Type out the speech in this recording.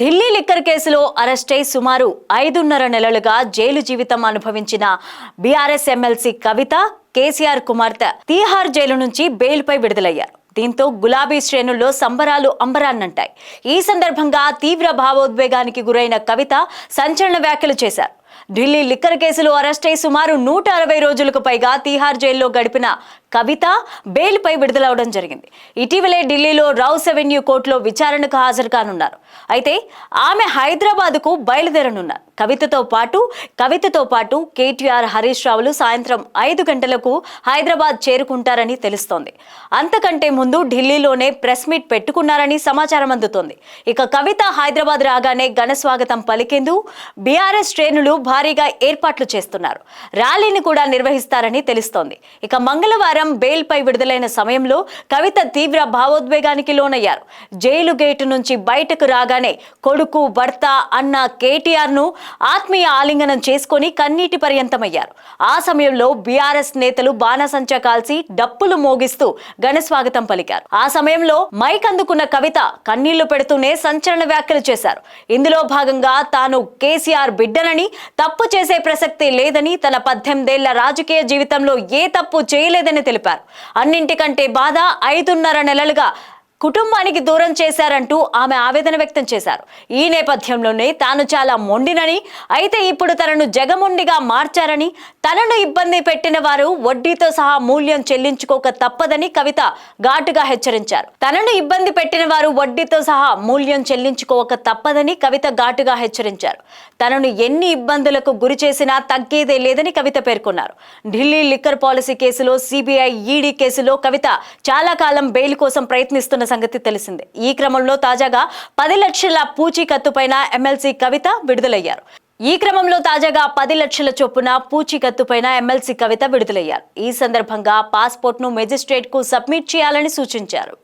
Delhi liquor కేసులో అరెస్టై సుమారు ఐదున్నర నెలలుగా జైలు జీవితం అనుభవించిన బీఆర్ఎస్ ఎమ్మెల్సీ కవిత కేసీఆర్ కుమార్తె తీహార్ జైలు నుంచి బెయిల్పై విడుదలయ్యారు. దీంతో గులాబీ శ్రేణుల్లో సంబరాలు అంబరాన్నంటాయి. ఈ సందర్భంగా తీవ్ర భావోద్వేగానికి గురైన కవిత సంచలన వ్యాఖ్యలు చేశారు. ఢిల్లీ లిక్కర్ కేసులో అరెస్టై సుమారు నూట అరవై రోజులకు పైగా తీహార్ జైల్లో గడిపిన కవిత బెయిల్పై విడుదలవడం జరిగింది. ఇటీవలే ఢిల్లీలో రౌస్ అవెన్యూ కోర్టులో విచారణకు హాజరు కానున్నారు. అయితే ఆమె హైదరాబాద్కు బయలుదేరనున్నారు. కవితతో పాటు కవితతో పాటు కేటీఆర్ హరీష్ రావులు సాయంత్రం ఐదు గంటలకు హైదరాబాద్ చేరుకుంటారని తెలుస్తోంది. అంతకంటే ముందు ఢిల్లీలోనే ప్రెస్ మీట్ పెట్టుకున్నారని సమాచారం అందుతోంది. ఇక కవిత హైదరాబాద్ రాగానే ఘన స్వాగతం పలికేందు బీఆర్ఎస్ శ్రేణులు భారీగా ఏర్పాట్లు చేస్తున్నారు. ర్యాలీని కూడా నిర్వహిస్తారని తెలుస్తోంది. ఇక మంగళవారం బెయిల్పై విడుదలైన సమయంలో కవిత తీవ్ర భావోద్వేగానికి లోనయ్యారు. జైలు గేటు నుంచి బయటకు రాగానే కొడుకు భర్త అన్న కేటీఆర్ను ఆత్మీయ ఆలింగనం చేసుకొని కన్నీటి పర్యంతమయ్యారు. ఆ సమయంలో బీఆర్ఎస్ నేతలు బాణసంచా కాల్చి డప్పులు మోగిస్తూ ఘన స్వాగతం పలికారు. ఆ సమయంలో మైక్ అందుకున్న కవిత కన్నీళ్ళు పెడుతూనే సంచలన వ్యాఖ్యలు చేశారు. ఇందులో భాగంగా తాను కేసీఆర్ బిడ్డనని తప్పు చేసే ప్రసక్తి లేదని తన పద్దెనిమిదేళ్ళ రాజకీయ జీవితంలో ఏ తప్పు చేయలేదని తెలిపారు. అన్నింటికంటే బాధ ఐదున్నర నెలలుగా కుటుంబానికి దూరం చేశారంటూ ఆమె ఆవేదన వ్యక్తం చేశారు. ఈ నేపథ్యంలోనే తాను చాలా మొండినని అయితే ఇప్పుడు తనను జగమొండిగా మార్చారని తనను ఇబ్బంది పెట్టిన వారు వడ్డీతో సహా మూల్యం చెల్లించుకోక తప్పదని కవిత ఘాటుగా హెచ్చరించారు. తనను ఇబ్బంది పెట్టిన వారు వడ్డీతో సహా మూల్యం చెల్లించుకోక తప్పదని కవిత ఘాటుగా హెచ్చరించారు. తనను ఎన్ని ఇబ్బందులకు గురి చేసినా తగ్గేదే లేదని కవిత పేర్కొన్నారు. ఢిల్లీ లిక్కర్ పాలసీ కేసులో సిబిఐ ఈడీ కేసులో కవిత చాలా కాలం బెయిల్ కోసం ప్రయత్నిస్తున్న సంగతి తెలిసిందే. ఈ క్రమంలో తాజాగా పది లక్షల పూచీకత్తుపైన ఎమ్మెల్సీ కవిత విడుదలయ్యారు. ఈ క్రమంలో తాజాగా పది లక్షల చొప్పున పూచీకత్తుపైన ఎమ్మెల్సీ కవిత విడుదలయ్యారు. ఈ సందర్భంగా పాస్పోర్ట్ను మెజిస్ట్రేట్కు సబ్మిట్ చేయాలని సూచించారు.